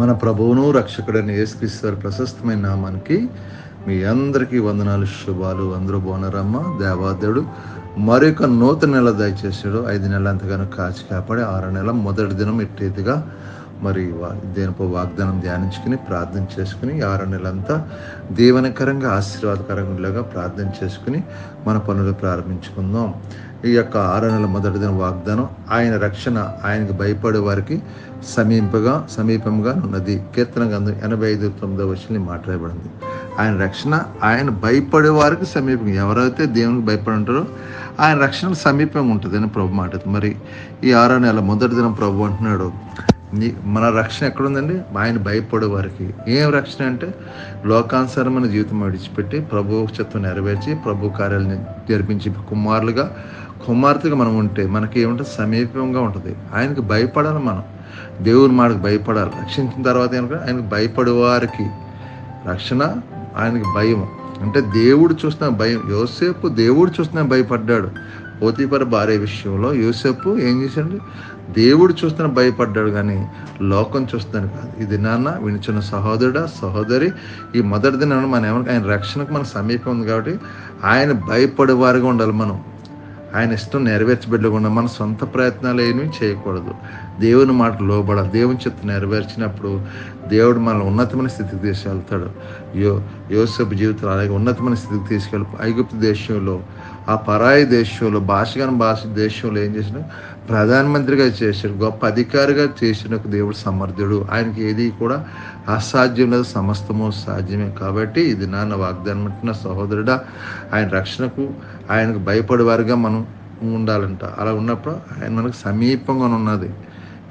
మన ప్రభువును రక్షకుడైన యేసుక్రీస్తు ప్రశస్తమైన నామానికి మీ అందరికీ వందనాలు శుభాలు. అందరూ బోనరమ్మ దేవాదేవుడు మరొక నూతన నెల దయచేసాడు ఐదు నెలలు ఎంతగానో కాచి కాపాడి ఆరు నెలల మొదటి దినం ఇట్టేదిగా మరి వా- దేనిపో వాగ్దానం ధ్యానించుకుని ప్రార్థన చేసుకుని ఈ ఆరు నెలంతా దీవనకరంగా ఆశీర్వాదకరంగా ప్రార్థన చేసుకుని మన పనులు ప్రారంభించుకుందాం. ఈ యొక్క ఆరు నెలల మొదటి దిన వాగ్దానం ఆయన రక్షణ ఆయనకు భయపడే వారికి సమీపగా సమీపంగా ఉన్నది. కీర్తన గంధం ఎనభై ఐదు తొమ్మిదో వచ్చిన మాట్లాడబడింది ఆయన రక్షణ ఆయన భయపడే వారికి సమీపం ఎవరైతే దేవునికి భయపడి ఉంటారో ఆయన రక్షణ సమీపంగా ఉంటుంది అని ప్రభు మాట మరి ఈ ఆరో నెల మొదటి దినం ప్రభు అంటున్నాడు నీ మన రక్షణ ఎక్కడుందండి? ఆయన భయపడే వారికి. ఏం రక్షణ అంటే లోకానుసారమైన జీవితం విడిచిపెట్టి ప్రభు చిత్వం నెరవేర్చి ప్రభు కార్యాలను జరిపించి కుమారులుగా కుమార్తెగా మనం ఉంటే మనకి ఏమంటే సమీపంగా ఉంటుంది. ఆయనకి భయపడాలి మనం. దేవుని మాటకు భయపడాలి. రక్షించిన తర్వాత ఏమనుకో ఆయనకు భయపడే వారికి రక్షణ ఆయనకి భయం. అంటే దేవుడు చూస్తున్న భయం. యోసేపు దేవుడు చూస్తున్న భయపడ్డాడు. పోతీపర భార్య విషయంలో యూసెఫ్ ఏం చేశాడు దేవుడు చూస్తున్న భయపడ్డాడు కానీ లోకం చూస్తాను కాదు. ఇది నాన్న వినిచున్న సహోదరుడా సహోదరి ఈ మొదటి దినం మనం ఏమన్నా ఆయన రక్షణకు మన సమీపం ఉంది కాబట్టి ఆయన భయపడే వారిగా ఉండాలి మనం. ఆయన ఇష్టం నెరవేర్చబెట్టకుండా మన సొంత ప్రయత్నాలు ఏమీ చేయకూడదు. దేవుని మాట లోబడాలి. దేవుని చెత్త నెరవేర్చినప్పుడు దేవుడు మనల్ని ఉన్నతమైన స్థితికి తీసుకెళ్తాడు. యో యోసపు జీవితంలో అలాగే ఉన్నతమైన స్థితికి తీసుకెళ్ళి ఐగుప్తు దేశంలో ఆ పరాయి దేశంలో భాషగాని భాష దేశంలో ఏం చేసిన ప్రధానమంత్రిగా చేశాడు గొప్ప అధికారిగా చేసిన ఒక దేవుడు సమర్థుడు. ఆయనకి ఏది కూడా అసాధ్యం లేదు సమస్తము సాధ్యమే. కాబట్టి ఇది నాన్న వాగ్దానం అంటున్న సహోదరుడా ఆయన రక్షణకు ఆయనకు భయపడేవారుగా మనం ఉండాలంట. అలా ఉన్నప్పుడు ఆయన మనకు సమీపంగా ఉన్నది.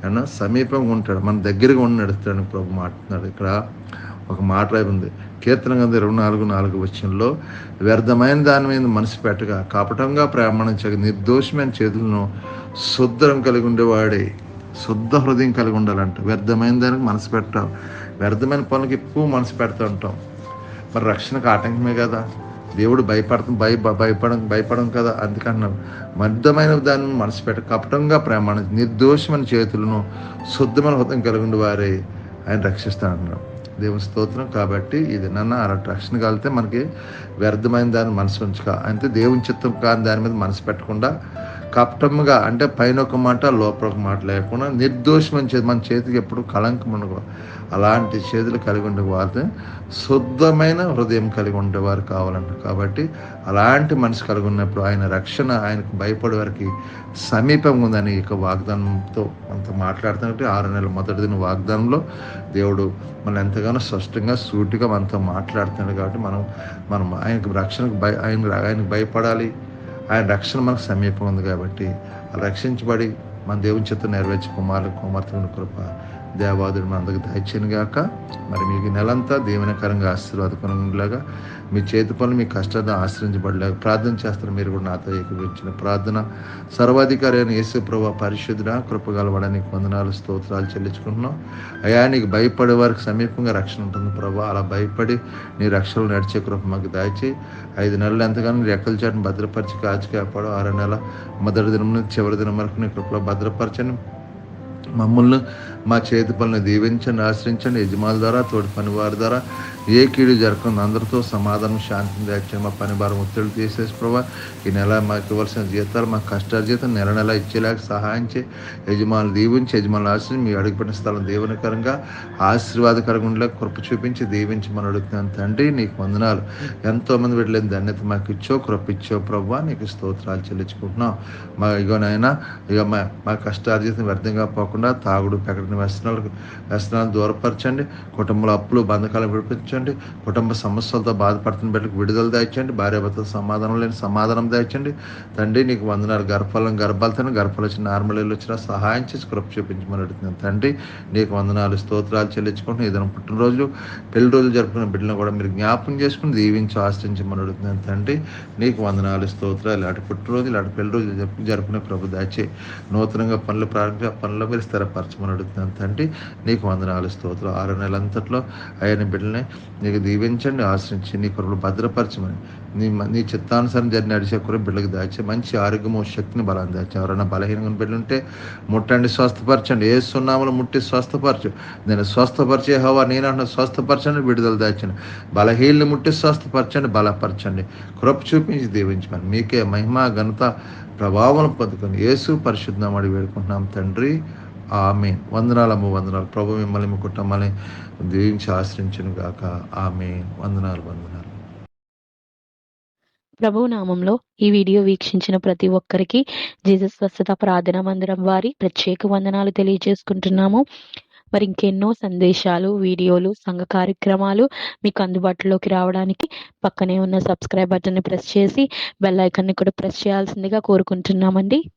ఆయన సమీపంగా ఉంటాడు మన దగ్గరగా ఉండి నడుస్తాడు ప్రభు మాట్లాడు ఇక్కడ ఒక మాట ఉంది కీర్తన గంధ ఇరవై నాలుగు నాలుగు వచ్చంలో వ్యర్థమైన దాని మీద మనసు పెట్టగా కపటంగా ప్రయాణించక నిర్దోషమైన చేతులను శుద్ధం కలిగి ఉండేవాడే శుద్ధ హృదయం కలిగి ఉండాలంట. వ్యర్థమైన దానికి మనసు పెట్టాం వ్యర్థమైన పనులకు ఎక్కువ మనసు పెడతా ఉంటాం మరి రక్షణకు ఆటంకమే కదా. దేవుడు భయపడతాం భయ భయపడం భయపడం కదా. అందుకన్నాం మర్దమైన దాన్ని మనసు పెట్ట కపటంగా ప్రమాణం నిర్దోషమైన చేతులను శుద్ధమైన హృదయం కలిగి వారే ఆయన రక్షిస్తా రక్షిస్తానన్నాడు. దేవుని స్తోత్రం కాబట్టి ఇది నన్ను అలా రక్షణ కలిగితే మనకి వ్యర్థమైన దాన్ని మనసు ఉంచుక. అంటే దేవుని చిత్తం కాని దాని మీద మనసు పెట్టకుండా కపటముగా అంటే పైన ఒక మాట లోపల ఒక మాట లేకుండా నిర్దోషమైన చేతి మన చేతికి ఎప్పుడు కళంకం ఉండదు అలాంటి చేతులు కలిగి ఉండే వారితో శుద్ధమైన హృదయం కలిగి ఉండేవారు కావాలంట. కాబట్టి అలాంటి మనసు కలిగి ఉన్నప్పుడు ఆయన రక్షణ ఆయనకు భయపడే వారికి సమీపంగా ఉందని ఇక వాగ్దానంతో అంత మాట్లాడుతున్నట్టు ఆరు నెలల మొదటి దిన వాగ్దానంలో దేవుడు మనం ఎంతగానో స్పష్టంగా సూటిగా మనతో మాట్లాడుతున్నాడు. కాబట్టి మనం మనం ఆయనకు రక్షణకు భయ ఆయన ఆయనకు భయపడాలి. ఆయన రక్షణ మనకు సమీపం ఉంది కాబట్టి రక్షించబడి మన దేవుని చేత నెరవేర్చి కుమారులు కుమార్తెను కృప దేవాదుడు మనందరికి దయచేను గాక. మరి మీకు నెలంతా దీవెనకరంగా ఆశీర్వాదకరంగా మీ చేతి పనులు మీ కష్టాన్ని ఆశ్రయించబడలేక ప్రార్థన చేస్తారు మీరు కూడా నాతో ఏకీభవించిన ప్రార్థన. సర్వాధికారి అయిన యేసు ప్రభా పరిశుద్ధుడ కృపగలవడానికి వందనాలు స్తోత్రాలు చెల్లించుకుంటున్నాం. అయా నీకు భయపడే వారికి సమీపంగా రక్షణ ఉంటుంది ప్రభా. అలా భయపడి నీ రక్షణలు నడిచే కృప మాకు దాచి ఐదు నెలలు ఎంతగానో నీ రెక్కల చాటును భద్రపరిచి కాచి కాపాడు. ఆరు నెల మొదటి దినం నుంచి చివరి దినం వరకు నీ కృపలో భద్రపరచని మమ్మల్ని మా చేతి పనులు దీవించండి ఆశ్రయించండి యజమానుల ద్వారా తోటి పనివారి ద్వారా. ఏ కీడు జరగకుండా అందరితో సమాధానం శాంతిని దాచండి మా పని భారం ఒత్తిడి తీసేసి ప్రభా ఈ నెల మాకు ఇవ్వాల్సిన జీతాలు మా కష్టాల జీతం నెల నెల ఇచ్చేలాగా సహాయం యజమానులు దీవించి యజమానులు ఆశ్రయించి మీ అడుగుపెట్టిన స్థలం దీవెనకరంగా ఆశీర్వాదకరంగా ఉండేలా కృప చూపించి దీవించి మనం అడుగుతున్నాను తండ్రి నీకు వందనాలు. ఎంతో మంది పెట్టలేని ధన్యత మాకు ఇచ్చో కృప ఇచ్చో ప్రభా నీకు స్తోత్రాలు చెల్లించుకుంటున్నాం. మా ఇగోనైనా ఇక మా మా కష్టార్జితం వ్యర్థంగా పోకుండా తాగుడు పెకటిన వ్యసనాలకు వ్యసనాలను దూరపరచండి. కుటుంబంలో అప్పులు బంధకాలు విడిపించండి. కుటుంబ సమస్యలతో బాధపడుతున్న బిడ్డలకు విడుదల దాయించండి భార్యాభర్తల సమాధానం లేని సమాధానం దాయించండి తండ్రి నీకు వందనాలు. గర్భఫలం గర్భాలతో గర్భాలు వచ్చిన నార్మల్ వచ్చినా సహాయం చేసి కృప చూపించమని అడుగుతున్నాను తండ్రి నీకు వందనాలు. స్తోత్రాలు చెల్లించుకుంటున్నాను ఏదైనా పుట్టినరోజు పెళ్ళి రోజులు జరుపుకున్న బిడ్డలను కూడా మీరు జ్ఞాపకం చేసుకుని దీవించి ఆశ్రయించమని అడుగుతున్నాను తండ్రి నీకు వందనాలు. స్తోత్రాలు. ఇలాంటి పుట్టినరోజు ఇలాంటి పెళ్ళి రోజులు జరుపు జరుపుకునే ప్రభు దాచే నూతనంగా పనులు ప్రారంభ పనుల మీరు స్థిరపరచమని అడుగుతున్నాను తండ్రి నీకు వందనాలు. స్తోత్రం ఆరు నెలలంతట్లో ఆయన బిడ్డల్ని నీకు దీవించండి ఆశ్రయించి నీ కొరకు భద్రపరచమని. నీ నీ చిత్తానుసారం జరిగిన నడిచే కొరకు బిడ్డలకు దాచి మంచి ఆరోగ్యము శక్తిని బలాన్ని దాచి. ఎవరైనా బలహీనంగా బిడ్డలుంటే ముట్టండి స్వస్థపరచండి. ఏ సున్నాములు ముట్టి స్వస్థపరచు. నేను స్వస్థపరిచే హవా నేను అంటున్న స్వస్థపరచండి విడుదల దాచండి. బలహీనని ముట్టి స్వస్థపరచండి బలపరచండి. కృప చూపించి దీవించమని. మీకే మహిమ ఘనత ప్రభావం పొందుకొని యేసు పరిశుద్ధమడి వేడుకుంటున్నాం తండ్రి. ఆమె వందనాలమ్మ వందనాలు. ప్రభు మిమ్మల్ని మీ కుటుంబాన్ని దీవించి ఆశ్రయించను గాక. ఆమె వందనాలు వందనాలు. ప్రభు నామంలో ఈ వీడియో వీక్షించిన ప్రతి ఒక్కరికి జీసస్ స్వస్థత ప్రార్థన మందిరం వారి ప్రత్యేక వందనాలు తెలియజేసుకుంటున్నాము. మరి ఇంకెన్నో సందేశాలు వీడియోలు సంఘ కార్యక్రమాలు మీకు అందుబాటులోకి రావడానికి పక్కనే ఉన్న సబ్స్క్రైబ్ బటన్ని ప్రెస్ చేసి బెల్ ఐకాన్ని కూడా ప్రెస్ చేయాల్సిందిగా కోరుకుంటున్నామండి.